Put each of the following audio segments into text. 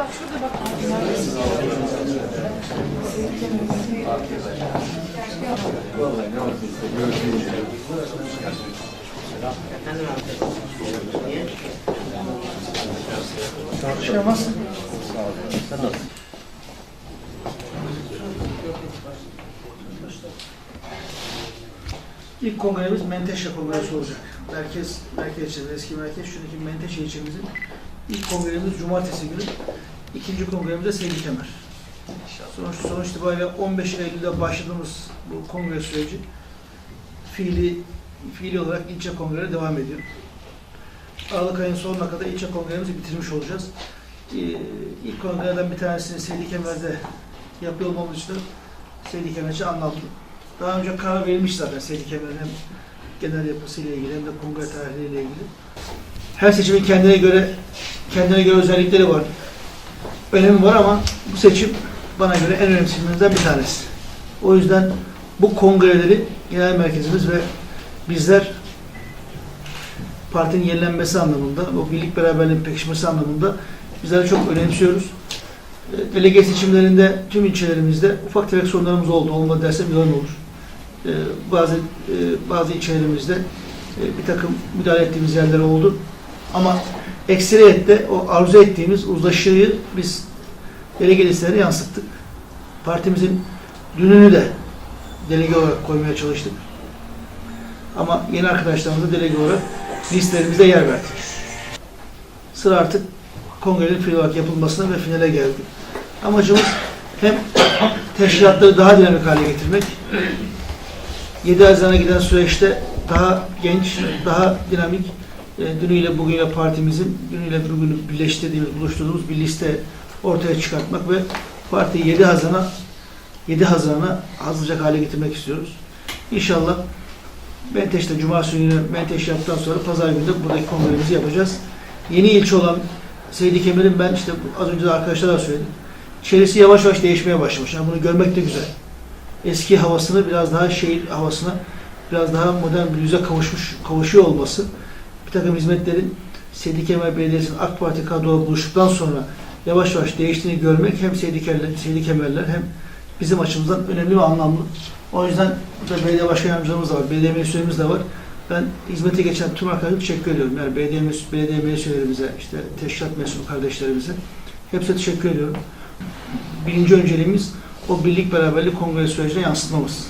bak şurada bak. Tartışamazsın. İlk kongremiz Menteşe Kongresi olacak. Merkez, merkez eski merkez, şuradaki Menteşe ilçemizin ilk kongremiz Cumartesi günü. İkinci kongremiz de Seydi Kemer. Sonuç, sonuç itibariyle 15 Eylül'de başladığımız bu kongre süreci fiili, fiili olarak ilçe kongreleri devam ediyor. Aralık ayının sonuna kadar ilçe kongremizi bitirmiş olacağız. Ee, İlk kongrelerden bir tanesini Seydi Kemer'de yapıyor olmamız için Kemer'e anlattım. Daha önce karar verilmiş zaten Seydi Kemer'in hem genel yapısıyla ilgili hem de kongre tarihleriyle ilgili. Her seçimin kendine göre kendine göre özellikleri var. Önemi var ama bu seçim bana göre en önemli seçimlerden bir tanesi. O yüzden bu kongreleri genel merkezimiz ve bizler partinin yenilenmesi anlamında, o birlik beraberliğin pekişmesi anlamında bizler çok önemsiyoruz. E, Delege seçimlerinde tüm ilçelerimizde ufak tefek sorunlarımız oldu. Olmadı dersem yalan olur. E, Bazı e, bazı ilçelerimizde bir takım müdahale ettiğimiz yerler oldu. Ama ekseriyette o arzu ettiğimiz uzlaşıyı biz delege listelere yansıttık. Partimizin dününü de delege olarak koymaya çalıştık. Ama yeni arkadaşlarımıza delege olarak listelerimizde yer verdik. Sıra artık kongrenin fiil olarak yapılmasına ve finale geldi. Amacımız hem teşkilatları daha dinamik hale getirmek, 7 Haziran'a giden süreçte daha genç, daha dinamik, e, dünüyle bugünle partimizin, dünüyle bugünü birleştirdiğimiz, buluşturduğumuz bir liste ortaya çıkartmak ve partiyi 7 Haziran'a 7 Haziran'a hazırlayacak hale getirmek istiyoruz. İnşallah Menteş'te Cuma günü Menteş yaptıktan sonra Pazar günü de buradaki kongremizi yapacağız. Yeni ilçe olan Seydi Kemer'in ben işte az önce de arkadaşlara söyledim. Çevresi yavaş yavaş değişmeye başlamış. Yani bunu görmek de güzel. Eski havasını biraz daha şehir havasına biraz daha modern bir yüze kavuşmuş, kavuşuyor olması bir takım hizmetlerin Seydi Kemer Belediyesi'nin AK Parti kadroları buluştuktan sonra yavaş yavaş değiştiğini görmek hem Seydi Kemerler, hem bizim açımızdan önemli ve anlamlı. O yüzden burada belediye başkan yardımcılarımız da var, belediye meclislerimiz de var. Ben hizmete geçen tüm arkadaşlarıma teşekkür ediyorum. Yani belediye, meclis, belediye meclislerimize, işte teşkilat mensubu kardeşlerimize hepsine teşekkür ediyorum. Birinci önceliğimiz o birlik beraberlik kongre sürecine yansıtmamız.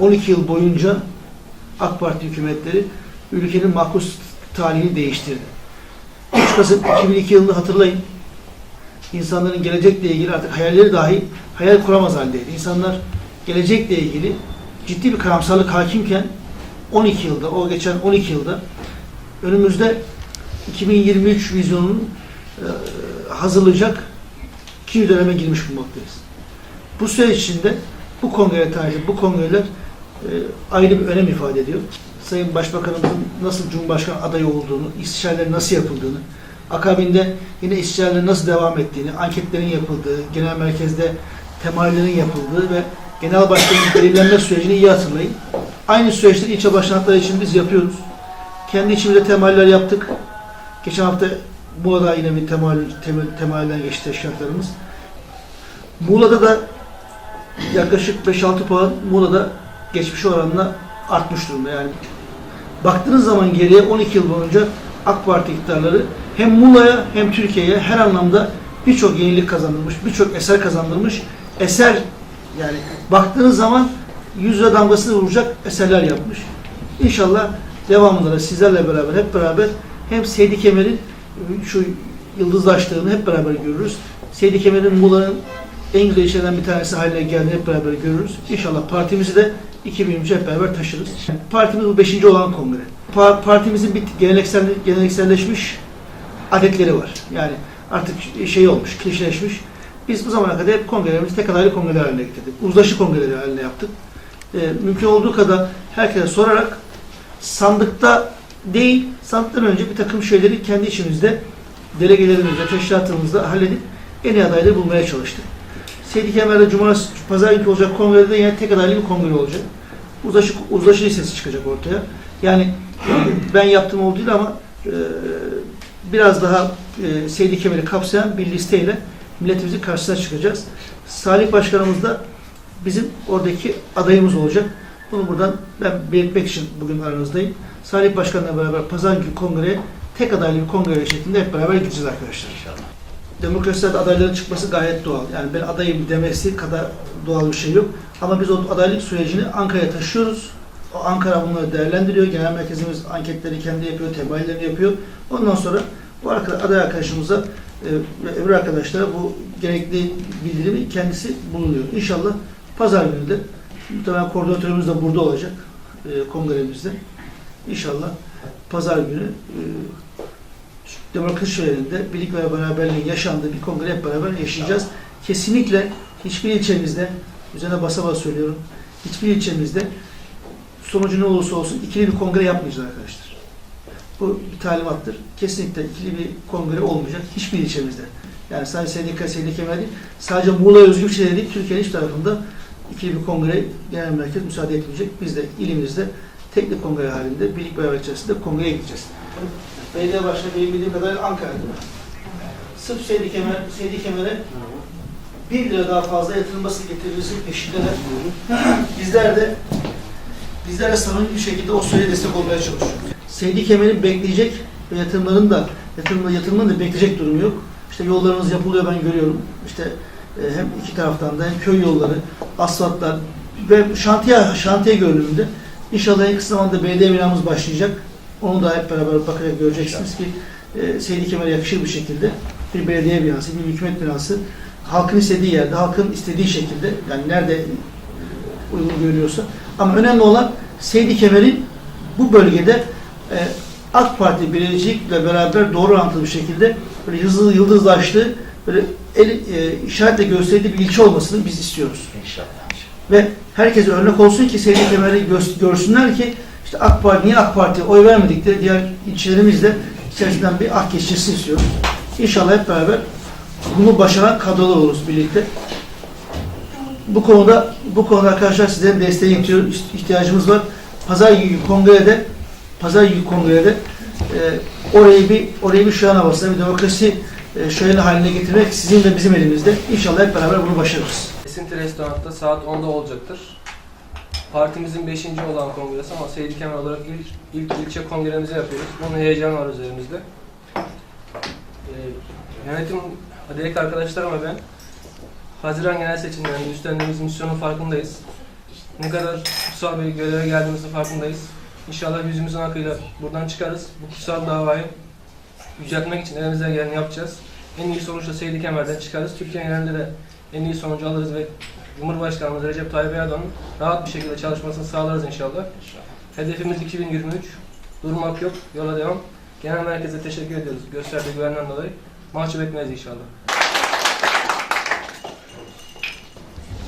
12 yıl boyunca AK Parti hükümetleri ülkenin makus talihini değiştirdi. 3 Kasım 2002 yılını hatırlayın. İnsanların gelecekle ilgili artık hayalleri dahi hayal kuramaz haldeydi. İnsanlar gelecekle ilgili ciddi bir karamsarlık hakimken 12 yılda, o geçen 12 yılda önümüzde 2023 vizyonunu e, hazırlayacak iki döneme girmiş bulunmaktayız. Bu süreç içinde bu kongre tarihi, bu kongreler e, ayrı bir önem ifade ediyor. Sayın Başbakanımızın nasıl Cumhurbaşkanı adayı olduğunu, istişareleri nasıl yapıldığını, akabinde yine istişarelerin nasıl devam ettiğini, anketlerin yapıldığı, genel merkezde temayüllerin yapıldığı ve genel başkanın belirlenme sürecini iyi hatırlayın. Aynı süreçte ilçe başkanlıkları için biz yapıyoruz. Kendi içimizde temaller yaptık. Geçen hafta Muğla'da yine bir temayül, temayülden geçti teşkilatlarımız. Muğla'da da yaklaşık 5-6 puan Muğla'da geçmiş oranla artmış durumda. Yani baktığınız zaman geriye 12 yıl boyunca AK Parti iktidarları hem Muğla'ya hem Türkiye'ye her anlamda birçok yenilik kazandırmış, birçok eser kazandırmış. Eser yani baktığınız zaman yüz lira damgasını vuracak eserler yapmış. İnşallah devamında da sizlerle beraber hep beraber hem Seydi Kemer'in şu yıldızlaştığını hep beraber görürüz. Seydi Kemer'in Muğla'nın en güzel işlerden bir tanesi haline geldiğini hep beraber görürüz. İnşallah partimizi de 2023 hep beraber taşırız. Partimiz bu 5. olan kongre. Pa- partimizin bir geleneksel, gelenekselleşmiş adetleri var. Yani artık şey olmuş, klişeleşmiş. Biz bu zamana kadar hep kongrelerimizi tek adaylı kongreler haline getirdik. Uzlaşı kongreleri haline yaptık. Ee, mümkün olduğu kadar herkese sorarak sandıkta değil, sandıktan önce bir takım şeyleri kendi içimizde, delegelerimizde, teşkilatımızda halledip en iyi adayları bulmaya çalıştık. Seydi Kemer'de Cumartesi, Pazar günü olacak kongrede yine tek adaylı bir kongre olacak. Uzlaşı, uzlaşı listesi çıkacak ortaya. Yani ben yaptığım olduğu değil ama e, biraz daha e, Seydi Kemer'i kapsayan bir listeyle milletimizin karşısına çıkacağız. Salih Başkanımız da bizim oradaki adayımız olacak. Bunu buradan ben belirtmek için bugün aranızdayım. Salih Başkan'la beraber pazar günü kongreye tek adaylı bir kongre şeklinde hep beraber gideceğiz arkadaşlar. Demokraside adayların çıkması gayet doğal. Yani ben adayım demesi kadar doğal bir şey yok. Ama biz o adaylık sürecini Ankara'ya taşıyoruz. Ankara bunları değerlendiriyor. Genel merkezimiz anketleri kendi yapıyor, tebayillerini yapıyor. Ondan sonra bu aday arkadaşımıza e, ve öbür arkadaşlara bu gerekli bildirimi kendisi bulunuyor. İnşallah pazar günü de muhtemelen koordinatörümüz de burada olacak e, kongremizde. İnşallah pazar günü e, demokrasi şehrinde birlik ve beraberliğin yaşandığı bir kongre hep beraber yaşayacağız. Kesinlikle hiçbir ilçemizde, üzerine basa basa söylüyorum, hiçbir ilçemizde sonucu ne olursa olsun ikili bir kongre yapmayacağız arkadaşlar. Bu bir talimattır. Kesinlikle ikili bir kongre olmayacak hiçbir ilçemizde. Yani sadece SDK, SDK değil, sadece Muğla özgü bir şey değil, Türkiye'nin hiçbir tarafında ikili bir kongre genel merkez müsaade etmeyecek. Biz de ilimizde teknik kongre halinde, birlik beraber içerisinde kongreye gideceğiz. Belediye başkanı benim bildiğim kadarıyla Ankara'da. Sırf Seydi Kemer, Kemer'e 1 lira daha fazla yatırılması getirilmesi peşindeler. Bizler de bizler de samimi bir şekilde o süreye destek olmaya çalışıyoruz. Seydi Kemer'in bekleyecek ve yatırımların da yatırımda yatırımın da bekleyecek durumu yok. İşte yollarımız yapılıyor ben görüyorum. İşte e, hem iki taraftan da hem köy yolları, asfaltlar ve şantiye şantiye görünümünde İnşallah en kısa zamanda belediye binamız başlayacak. Onu da hep beraber bakarak göreceksiniz ki e, Seydi Kemer'e yakışır bir şekilde bir belediye binası, bir hükümet binası halkın istediği yerde, halkın istediği şekilde yani nerede uygun görüyorsa. Ama önemli olan Seydi Kemer'in bu bölgede e, AK Parti belediyelikle beraber doğru orantılı bir şekilde böyle hızlı yıldızlaştığı böyle el, e, işaretle gösterdiği bir ilçe olmasını biz istiyoruz. İnşallah. Ve herkese örnek olsun ki Seydi Kemer'i gö- görsünler ki işte AK Parti, niye AK Parti'ye oy vermedik de diğer ilçelerimizde içerisinden bir ak geçirsin istiyoruz. İnşallah hep beraber bunu başaran kadrolar oluruz birlikte. Bu konuda bu konuda arkadaşlar sizlerin ihtiya- ihtiyacımız var. Pazar günü kongrede Pazar günü kongrede e, orayı bir orayı bir an havasına bir demokrasi e, şöleni haline getirmek sizin ve bizim elimizde. İnşallah hep beraber bunu başarırız. Esinti Restoran'ta saat 10'da olacaktır. Partimizin 5. olan kongresi ama Seydi Kemal olarak ilk, ilk ilçe kongremizi yapıyoruz. Bunun heyecanı var üzerimizde. Ee, yönetim direkt arkadaşlarım ve ben Haziran genel seçimlerinde üstlendiğimiz misyonun farkındayız. Ne kadar kutsal bir göreve geldiğimizin farkındayız. İnşallah yüzümüzün akıyla buradan çıkarız. Bu kutsal davayı yüceltmek için elimizden geleni yapacağız. En iyi sonuçla Seydi Kemer'den çıkarız. Türkiye genelinde de en iyi sonucu alırız ve Cumhurbaşkanımız Recep Tayyip Erdoğan'ın rahat bir şekilde çalışmasını sağlarız inşallah. Hedefimiz 2023. Durmak yok, yola devam. Genel merkeze teşekkür ediyoruz gösterdiği güvenden dolayı. Mahcup etmeyiz inşallah.